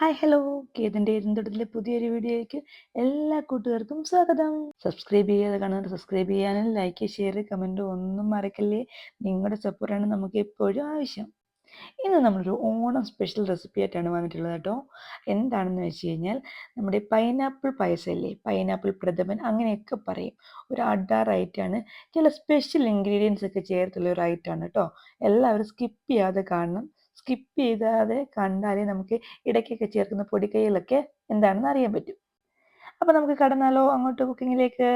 Hi hello കേതിന്റെ ഇരുന്തടത്തിലെ പുതിയൊരു വീഡിയോയ്ക്ക് എല്ലാ കൂട്ടുകാർക്കും സ്വാഗതം. സബ്സ്ക്രൈബ് ചെയ്യാതെ കാണുന്നത് സബ്സ്ക്രൈബ് ചെയ്യാനും ലൈക്ക് ഷെയർ കമന്റ് ഒന്നും മറക്കല്ലേ? നിങ്ങളുടെ സപ്പോർട്ടാണ് നമുക്ക് എപ്പോഴും ആവശ്യം. ഇന്ന് നമ്മളൊരു ഓണം സ്പെഷ്യൽ റെസിപ്പി ആയിട്ടാണ് വന്നിട്ടുള്ളത് കേട്ടോ. എന്താണെന്ന് വെച്ച് കഴിഞ്ഞാൽ നമ്മുടെ പൈനാപ്പിൾ പായസമല്ലേ പൈനാപ്പിൾ പ്രഥമൻ അങ്ങനെയൊക്കെ പറയും. ഒരു ആണ്. ചില സ്പെഷ്യൽ ഇൻഗ്രീഡിയൻസ് ഒക്കെ ചേർത്തുള്ള ഒരു ഐറ്റാണ് കേട്ടോ. എല്ലാവരും സ്കിപ്പ് ചെയ്യാതെ കാണണം. സ്കിപ്പ് ചെയ്താതെ കണ്ടാലേ നമുക്ക് ഇടയ്ക്കൊക്കെ ചേർക്കുന്ന പൊടിക്കൈകളൊക്കെ എന്താണെന്ന് അറിയാൻ പറ്റും. അപ്പോൾ നമുക്ക് കടന്നാലോ അങ്ങോട്ട് കുക്കിങ്ങിലേക്ക്?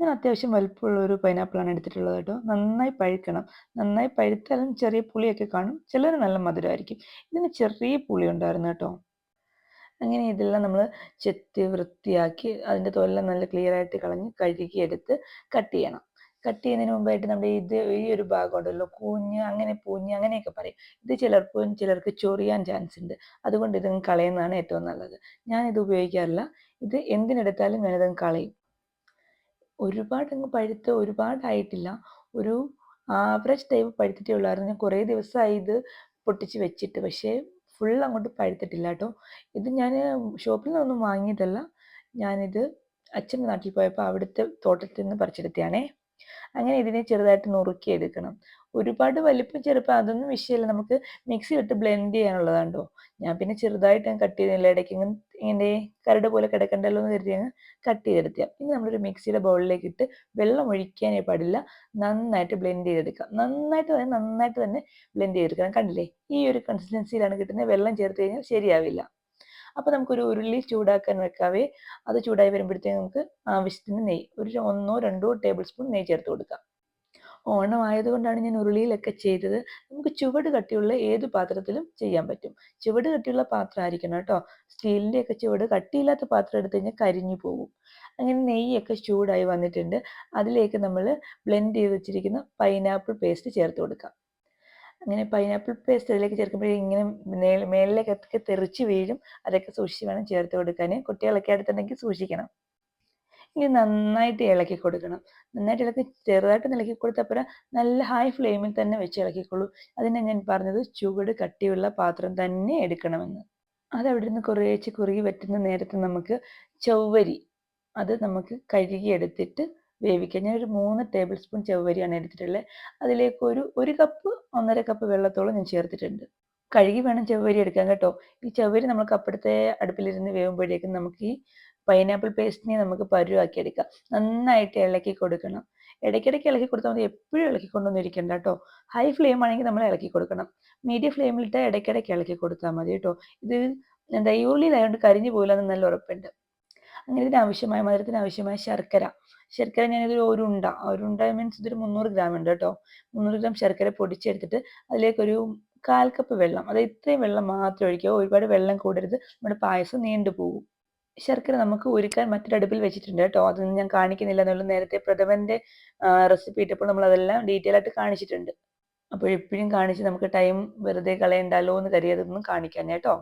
ഞാൻ അത്യാവശ്യം വലുപ്പമുള്ള ഒരു പൈനാപ്പിളാണ് എടുത്തിട്ടുള്ളത് കേട്ടോ. നന്നായി പഴുക്കണം. നന്നായി പഴുത്താലും ചെറിയ പുളിയൊക്കെ കാണും. ചിലർ നല്ല മധുരമായിരിക്കും. ഇതിന് ചെറിയ പുളി ഉണ്ടായിരുന്നു കേട്ടോ. അങ്ങനെ ഇതെല്ലാം നമ്മൾ ചെത്തി വൃത്തിയാക്കി അതിന്റെ തോലെല്ലാം നല്ല ക്ലിയർ ആയിട്ട് കളഞ്ഞ് കഴുകിയെടുത്ത് കട്ട് ചെയ്യണം. കട്ട് ചെയ്യുന്നതിന് മുമ്പായിട്ട് നമ്മുടെ ഇത് ഈ ഒരു ഭാഗം ഉണ്ടല്ലോ കൂഞ്ഞ് അങ്ങനെ പൂഞ്ഞ് അങ്ങനെയൊക്കെ പറയും. ഇത് ചിലർക്കും ചിലർക്ക് ചൊറിയാൻ ചാൻസ് ഉണ്ട്. അതുകൊണ്ട് ഇതും കളയുന്നതാണ് ഏറ്റവും നല്ലത്. ഞാൻ ഇത് ഉപയോഗിക്കാറില്ല. ഇത് എന്തിനെടുത്താലും ഞാനിതങ്ങ് കളയും. ഒരുപാട് അങ്ങ് പഴുത്ത് ഒരുപാടായിട്ടില്ല. ഒരു ആവറേജ് ടൈപ്പ് പഴുത്തിട്ടേ ഉള്ളായിരുന്നു. ഞാൻ കുറേ ദിവസമായി ഇത് പൊട്ടിച്ച് വെച്ചിട്ട് പക്ഷേ ഫുൾ അങ്ങോട്ട് പഴുത്തിട്ടില്ല കേട്ടോ. ഇത് ഞാൻ ഷോപ്പിൽ നിന്നൊന്നും വാങ്ങിയതല്ല. ഞാനിത് അച്ഛന്റെ നാട്ടിൽ പോയപ്പോൾ അവിടുത്തെ തോട്ടത്തിൽ നിന്ന് പറിച്ചെടുത്തതാണേ. അങ്ങനെ ഇതിനെ ചെറുതായിട്ട് നുറുക്കി എടുക്കണം ഒരുപാട് വലിപ്പം ചെറുപ്പം അതൊന്നും വിഷയമില്ല. നമുക്ക് മിക്സി ഇട്ട് ബ്ലെൻഡ് ചെയ്യാനുള്ളതാണ്ടോ? ഞാൻ പിന്നെ ചെറുതായിട്ട് ഞാൻ കട്ട് ചെയ്തില്ല. ഇടയ്ക്ക് ഇങ്ങനെ കരട് പോലെ കിടക്കണ്ടല്ലോ എന്ന് കരുതി കട്ട് ചെയ്തെടുത്തുക ഇനി നമ്മളൊരു മിക്സിയുടെ ബൗളിലേക്ക് ഇട്ട് വെള്ളം ഒഴിക്കാനേ പാടില്ല. നന്നായിട്ട് ബ്ലെൻഡ് ചെയ്തെടുക്കാം. നന്നായിട്ട് തന്നെ നന്നായിട്ട് തന്നെ ബ്ലെൻഡ് ചെയ്തെടുക്കണം. കണ്ടില്ലേ? ഈ ഒരു കൺസിസ്റ്റൻസിയിലാണ് കിട്ടുന്നത്. വെള്ളം ചേർത്ത് കഴിഞ്ഞാൽ ശരിയാവില്ല. അപ്പോൾ നമുക്കൊരു ഉരുളി ചൂടാക്കാൻ വെക്കാവേ. അത് ചൂടായി വരുമ്പോഴത്തേക്ക് നമുക്ക് ആവശ്യത്തിന് നെയ്യ് ഒരു ഒന്നോ രണ്ടോ ടേബിൾ സ്പൂൺ നെയ്യ് ചേർത്ത് കൊടുക്കാം. ഓണം ഞാൻ ഉരുളിയിലൊക്കെ ചെയ്തത്. നമുക്ക് ചുവട് കട്ടിയുള്ള ഏത് പാത്രത്തിലും ചെയ്യാൻ പറ്റും. ചുവട് കട്ടിയുള്ള പാത്രം ആയിരിക്കണം കേട്ടോ. സ്റ്റീലിന്റെ ഒക്കെ ചുവട് കട്ടിയില്ലാത്ത പാത്രം എടുത്തു കഴിഞ്ഞാൽ കരിഞ്ഞു പോകും. അങ്ങനെ നെയ്യൊക്കെ ചൂടായി വന്നിട്ടുണ്ട്. അതിലേക്ക് നമ്മൾ ബ്ലെൻഡ് ചെയ്ത് വെച്ചിരിക്കുന്ന പൈനാപ്പിൾ പേസ്റ്റ് ചേർത്ത് കൊടുക്കാം. അങ്ങനെ പൈനാപ്പിൾ പേസ്റ്റ് അതിലേക്ക് ചേർക്കുമ്പോഴേ ഇങ്ങനെ മേലിലേക്കൊക്കെ തെറിച്ച് വീഴും. അതൊക്കെ സൂക്ഷിച്ച് വേണം ചേർത്ത് കൊടുക്കാൻ കുട്ടികളൊക്കെ അടുത്തുണ്ടെങ്കിൽ സൂക്ഷിക്കണം. ഇനി നന്നായിട്ട് ഇളക്കി കൊടുക്കണം. നന്നായിട്ട് ഇളക്കി ചെറുതായിട്ട് ഇളക്കി കൊടുത്തപ്പോൾ നല്ല ഹൈ ഫ്ലെയിമിൽ തന്നെ വെച്ച് ഇളക്കിക്കൊള്ളൂ. അതിനെ ഞാൻ പറഞ്ഞത് ചുവട് കട്ടിയുള്ള പാത്രം തന്നെ എടുക്കണമെന്ന്. അതവിടെ നിന്ന് കുറേച്ച് കുറുകി വറ്റുന്ന നേരത്ത് നമുക്ക് ചൊവ്വരി അത് നമുക്ക് കഴുകി എടുത്തിട്ട് വേവിക്കാം ഞാൻ ഒരു മൂന്ന് ടേബിൾ സ്പൂൺ ചെവ്വരിയാണ് എടുത്തിട്ടുള്ളത് അതിലേക്ക് ഒരു ഒരു കപ്പ് ഒന്നര കപ്പ് വെള്ളത്തോളം ഞാൻ ചേർത്തിട്ടുണ്ട്. കഴുകി വേണം ചെവ്വരി എടുക്കാൻ കേട്ടോ. ഈ ചെവ്വരി നമുക്ക് അപ്പുറത്തെ അടുപ്പിലിരുന്ന് വേവുമ്പോഴേക്കും നമുക്ക് ഈ പൈനാപ്പിൾ പേസ്റ്റിനെ നമുക്ക് പരുവാക്കി എടുക്കാം. നന്നായിട്ട് ഇളക്കി കൊടുക്കണം. ഇടയ്ക്കിടയ്ക്ക് ഇളക്കി കൊടുത്താൽ മതി. എപ്പോഴും ഇളക്കി ഇരിക്കണ്ട കേട്ടോ. ഹൈ ഫ്ലെയിം ആണെങ്കിൽ നമ്മൾ ഇളക്കി കൊടുക്കണം. മീഡിയം ഫ്ലെയിമിലിട്ട് ഇടയ്ക്കിടയ്ക്ക് ഇളക്കി കൊടുത്താൽ മതി കേട്ടോ. ഇത് എന്താ ഈ ഉള്ളിയിലായതുകൊണ്ട് കരിഞ്ഞു പോയില്ലെന്ന് നല്ല ഉറപ്പുണ്ട്. അങ്ങനെ ഇതിന് ആവശ്യമായ മധുരത്തിന് ആവശ്യമായ ശർക്കര. ശർക്കര ഞാനിതൊരു ഒരു ഉണ്ട. ഒരു ഉണ്ട മീൻസ് ഇതൊരു മുന്നൂറ് ഗ്രാം ഉണ്ട് കേട്ടോ. മുന്നൂറ് ഗ്രാം ശർക്കര പൊടിച്ചെടുത്തിട്ട് അതിലേക്കൊരു കാൽ കപ്പ് വെള്ളം. അത് ഇത്രയും വെള്ളം മാത്രം ഒഴിക്കുക ഒരുപാട് വെള്ളം കൂടരുത്. നമ്മുടെ പായസം നീണ്ടു പോകും. ശർക്കര നമുക്ക് ഒരുക്കാൻ മറ്റൊരു അടുപ്പിൽ വെച്ചിട്ടുണ്ട് കേട്ടോ. അതൊന്നും ഞാൻ കാണിക്കുന്നില്ല എന്നുള്ള നേരത്തെ പ്രഥമന്റെ റെസിപ്പി ഇട്ടപ്പോൾ നമ്മൾ അതെല്ലാം ഡീറ്റെയിൽ ആയിട്ട് കാണിച്ചിട്ടുണ്ട്. അപ്പോൾ എപ്പോഴും കാണിച്ച് നമുക്ക് ടൈം വെറുതെ കളയണ്ടല്ലോ എന്ന് കരുതിയതൊന്നും കാണിക്കാൻ കേട്ടോ.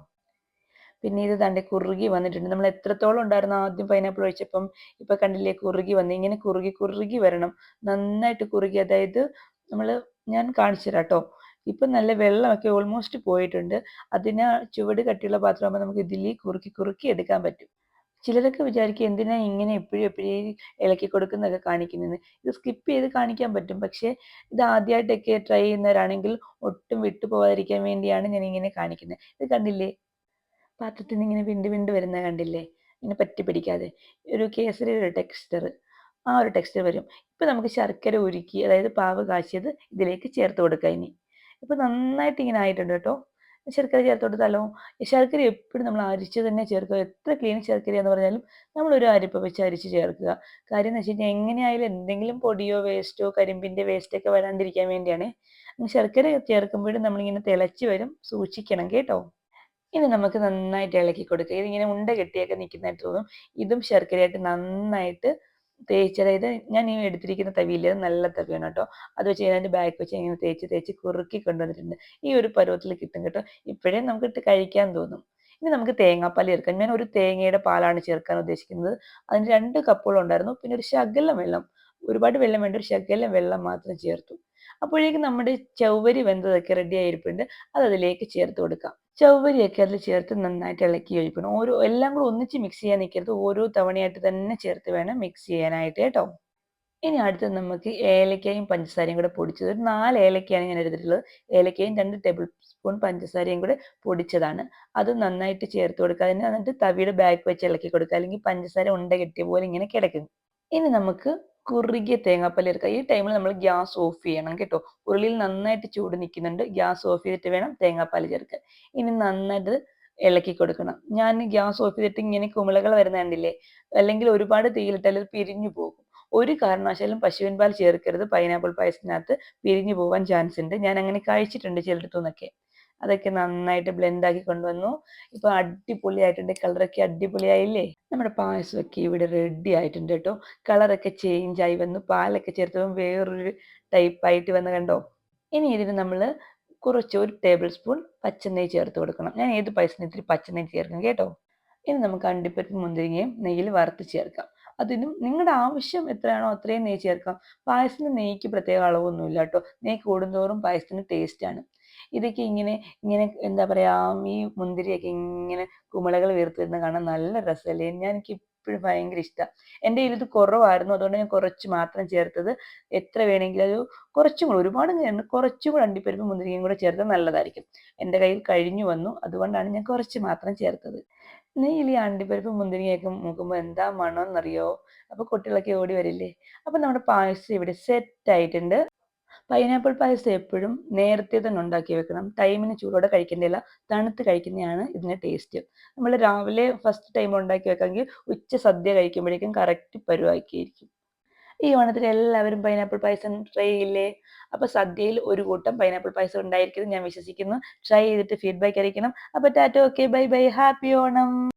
പിന്നെ ഇത് തണ്ടി കുറുകി വന്നിട്ടുണ്ട്. നമ്മൾ എത്രത്തോളം ഉണ്ടായിരുന്നു ആദ്യം പൈനാപ്പിൾ ഒഴിച്ചപ്പം ഇപ്പം കണ്ടില്ലേ കുറുകി വന്ന് ഇങ്ങനെ കുറുകി കുറുകി വരണം. നന്നായിട്ട് കുറുകി അതായത് നമ്മൾ ഞാൻ കാണിച്ചു തരാം നല്ല വെള്ളമൊക്കെ ഓൾമോസ്റ്റ് പോയിട്ടുണ്ട്. അതിന് ചുവട് കട്ടിയുള്ള പാത്രമാകുമ്പോൾ നമുക്ക് ഇതിൽ കുറുക്കി കുറുക്കി എടുക്കാൻ പറ്റും. ചിലരൊക്കെ വിചാരിക്കും എന്തിനാ ഇങ്ങനെ എപ്പോഴും എപ്പോഴും ഇളക്കി കൊടുക്കുന്നതൊക്കെ കാണിക്കുന്നത് ഇത് സ്കിപ്പ് ചെയ്ത് കാണിക്കാൻ പറ്റും. പക്ഷേ ഇത് ആദ്യമായിട്ടൊക്കെ ട്രൈ ചെയ്യുന്നവരാണെങ്കിൽ ഒട്ടും വിട്ടുപോകാതിരിക്കാൻ വേണ്ടിയാണ് ഞാൻ ഇങ്ങനെ കാണിക്കുന്നത്. ഇത് കണ്ടില്ലേ? പാത്രത്തിൽ നിന്ന് ഇങ്ങനെ വിണ്ട് വിണ്ട് വരുന്ന കണ്ടില്ലേ? ഇങ്ങനെ പറ്റി പിടിക്കാതെ. ഒരു കേസരി ഒരു ടെക്സ്ചർ ആ ഒരു ടെക്സ്ചർ വരും. ഇപ്പം നമുക്ക് ശർക്കര ഉരുക്കി അതായത് പാവ് കാശിയത് ഇതിലേക്ക് ചേർത്ത് കൊടുക്കുക ഇനി. ഇപ്പം നന്നായിട്ട് ഇങ്ങനെ ആയിട്ടുണ്ട് കേട്ടോ. ശർക്കര ചേർത്ത് കൊടുത്താലോ? ശർക്കര എപ്പോഴും നമ്മൾ അരിച്ച് തന്നെ ചേർക്കുക. എത്ര ക്ലീൻ ശർക്കര എന്ന് പറഞ്ഞാലും നമ്മൾ ഒരു അരിപ്പ വെച്ച് അരിച്ച് ചേർക്കുക. കാര്യം എന്ന് വെച്ച് കഴിഞ്ഞാൽ എങ്ങനെയായാലും എന്തെങ്കിലും പൊടിയോ വേസ്റ്റോ കരിമ്പിന്റെ വേസ്റ്റൊക്കെ വരാണ്ടിരിക്കാൻ വേണ്ടിയാണ്. ശർക്കര ചേർക്കുമ്പോഴും നമ്മളിങ്ങനെ തിളച്ച് വരും. സൂക്ഷിക്കണം കേട്ടോ. ഇനി നമുക്ക് നന്നായിട്ട് ഇളക്കി കൊടുക്കുക. ഇതിങ്ങനെ ഉണ്ട കെട്ടിയൊക്കെ നിൽക്കുന്നതായിട്ട് തോന്നും ഇതും ശർക്കരയായിട്ട് നന്നായിട്ട് തേച്ച് അതായത് ഞാൻ ഈ എടുത്തിരിക്കുന്ന തവിയിൽ നല്ല തവിയാണ് കേട്ടോ. അത് വെച്ച് അതിന്റെ ബാക്ക് വെച്ച് ഇങ്ങനെ തേച്ച് തേച്ച് കുറുക്കി കൊണ്ടുവന്നിട്ടുണ്ട്. ഈ ഒരു പരുവത്തിൽ കിട്ടും കേട്ടോ. ഇപ്പോഴേ നമുക്ക് ഇട്ട് കഴിക്കാൻ തോന്നും. ഇനി നമുക്ക് തേങ്ങാപ്പാൽ ചേർക്കാം. ഞാൻ ഒരു തേങ്ങയുടെ പാലാണ് ചേർക്കാൻ ഉദ്ദേശിക്കുന്നത്. അതിന് രണ്ട് കപ്പുകൾ ഉണ്ടായിരുന്നു പിന്നെ ഒരു ശകലം വെള്ളം. ഒരുപാട് വെള്ളം വേണ്ട ഒരു ശകലം വെള്ളം മാത്രം ചേർത്തു. അപ്പോഴേക്കും നമ്മുടെ ചൗവരി വെന്തതൊക്കെ റെഡി ആയിരിപ്പുണ്ട്. അത് അതിലേക്ക് ചേർത്ത് കൊടുക്കാം. ചൗവരിയൊക്കെ അതിൽ ചേർത്ത് നന്നായിട്ട് ഇളക്കി ഒഴിക്കണം ഓരോ എല്ലാം കൂടെ ഒന്നിച്ച് മിക്സ് ചെയ്യാൻ നിൽക്കരുത് ഓരോ തവണയായിട്ട് തന്നെ ചേർത്ത് വേണം മിക്സ് ചെയ്യാനായിട്ട് കേട്ടോ. ഇനി അടുത്ത് നമുക്ക് ഏലക്കയും പഞ്ചസാരയും കൂടെ പൊടിച്ചത്. ഒരു നാല് ഏലക്കയാണ് ഞാൻ എടുത്തിട്ടുള്ളത്. ഏലക്കയും രണ്ട് ടേബിൾ സ്പൂൺ പഞ്ചസാരയും കൂടെ പൊടിച്ചതാണ്. അത് നന്നായിട്ട് ചേർത്ത് കൊടുക്കുക. അതിന് എന്നിട്ട് തവിയുടെ ബാക്ക് വെച്ച് ഇളക്കി കൊടുക്കുക. അല്ലെങ്കിൽ പഞ്ചസാര ഉണ്ട കെട്ടിയ പോലെ ഇങ്ങനെ കിടക്കും ഇനി നമുക്ക് കുറുകിയ തേങ്ങാപ്പാൽ എടുക്കുക. ഈ ടൈമിൽ നമ്മൾ ഗ്യാസ് ഓഫ് ചെയ്യണം കേട്ടോ. ഉരുളിയിൽ നന്നായിട്ട് ചൂട് നിൽക്കുന്നുണ്ട് ഗ്യാസ് ഓഫ് ചെയ്തിട്ട് വേണം തേങ്ങാപ്പാൽ ചേർക്കാൻ ഇനി നന്നായിട്ട് ഇളക്കി കൊടുക്കണം. ഞാൻ ഗ്യാസ് ഓഫ് ചെയ്തിട്ട് ഇങ്ങനെ കുമിളകൾ വരുന്ന കണ്ടില്ലേ? അല്ലെങ്കിൽ ഒരുപാട് തീയിലിട്ടാൽ പിരിഞ്ഞു പോകും. ഒരു കാരണവശാലും പശുവിൻ പാൽ ചേർക്കരുത്. പൈനാപ്പിൾ പായസത്തിനകത്ത് പിരിഞ്ഞു പോകാൻ ചാൻസ് ഉണ്ട്. ഞാൻ അങ്ങനെ കഴിച്ചിട്ടുണ്ട് ചിലയിടത്തു നിന്നൊക്കെ അതൊക്കെ നന്നായിട്ട് ബ്ലെൻഡ് ആക്കി കൊണ്ടുവന്നു. ഇപ്പൊ അടിപൊളിയായിട്ടുണ്ട് കളറൊക്കെ അടിപൊളിയായില്ലേ? നമ്മുടെ പായസമൊക്കെ ഇവിടെ റെഡി ആയിട്ടുണ്ട് കേട്ടോ. കളറൊക്കെ ചേഞ്ച് ആയി വന്നു. പാലൊക്കെ ചേർത്തപ്പോൾ വേറൊരു ടൈപ്പ് ആയിട്ട് വന്ന് കണ്ടോ? ഇനി ഇതിന് നമ്മൾ കുറച്ച് ഒരു ടേബിൾ സ്പൂൺ പച്ചനെയ് ചേർത്ത് കൊടുക്കണം. ഞാൻ ഏത് പായസത്തിന് ഇത്തിരി പച്ചനെയ് ചേർക്കും കേട്ടോ. ഇനി നമുക്ക് അണ്ടിപ്പരിപ്പ് മുന്തിരിങ്ങയും നെയ്യിൽ വറുത്ത് ചേർക്കാം. അതിനും നിങ്ങളുടെ ആവശ്യം എത്രയാണോ അത്രയും നെയ്യ് ചേർക്കാം പായസത്തിന് നെയ്യ്ക്ക് പ്രത്യേക അളവൊന്നുമില്ല കേട്ടോ. നെയ്യ് കൂടുന്തോറും പായസത്തിന് ടേസ്റ്റാണ് ഇതൊക്കെ ഇങ്ങനെ ഇങ്ങനെ എന്താ പറയാ ഈ മുന്തിരിയൊക്കെ ഇങ്ങനെ കുമിളകൾ വീർത്ത് വരുന്ന കാണാൻ നല്ല രസമല്ലേ? ഞാൻ എനിക്ക് ഇപ്പോഴും ഭയങ്കര ഇഷ്ടമാണ് എന്റെ ഇത് കുറവായിരുന്നു അതുകൊണ്ട് ഞാൻ കുറച്ച് മാത്രം ചേർത്തത്. എത്ര വേണമെങ്കിലും അത് കുറച്ചും കൂടെ ഒരുപാട് ഞാൻ കുറച്ചും കൂടെ അണ്ടിപ്പരിപ്പ് മുന്തിരിയും കൂടെ ചേർത്താൽ നല്ലതായിരിക്കും. എന്റെ കയ്യിൽ കഴിഞ്ഞു വന്നു അതുകൊണ്ടാണ് ഞാൻ കുറച്ച് മാത്രം ചേർത്തത്. നെയ്യിൽ ഈ അണ്ടിപ്പരിപ്പ് മുന്തിരിങ്ങയൊക്കെ നോക്കുമ്പോൾ എന്താ മണമെന്നറിയോ അപ്പോൾ കുട്ടികളൊക്കെ ഓടി വരില്ലേ? അപ്പോൾ നമ്മുടെ പായസം ഇവിടെ സെറ്റ് ആയിട്ടുണ്ട്. പൈനാപ്പിൾ പായസം എപ്പോഴും നേരത്തെ തന്നെ ഉണ്ടാക്കി വെക്കണം. ടൈമിന് ചൂടോടെ കഴിക്കുന്നില്ല തണുത്ത് കഴിക്കുന്നതാണ് ഇതിന്റെ ടേസ്റ്റ് നമ്മൾ രാവിലെ ഫസ്റ്റ് ടൈം ഉണ്ടാക്കി വെക്കാമെങ്കിൽ ഉച്ച സദ്യ കഴിക്കുമ്പോഴേക്കും കറക്റ്റ് പരുവാക്കിയിരിക്കും. ഈ ഓണത്തിന് എല്ലാവരും പൈനാപ്പിൾ പായസം ട്രൈ ചെയ്യില്ലേ? അപ്പോൾ സദ്യയിൽ ഒരു കൂട്ടം പൈനാപ്പിൾ പായസം ഉണ്ടായിരിക്കും ഞാൻ വിശ്വസിക്കുന്നു. ട്രൈ ചെയ്തിട്ട് ഫീഡ്ബാക്ക് അറിയിക്കണം. അപ്പോൾ tata okay bye bye happy Onam.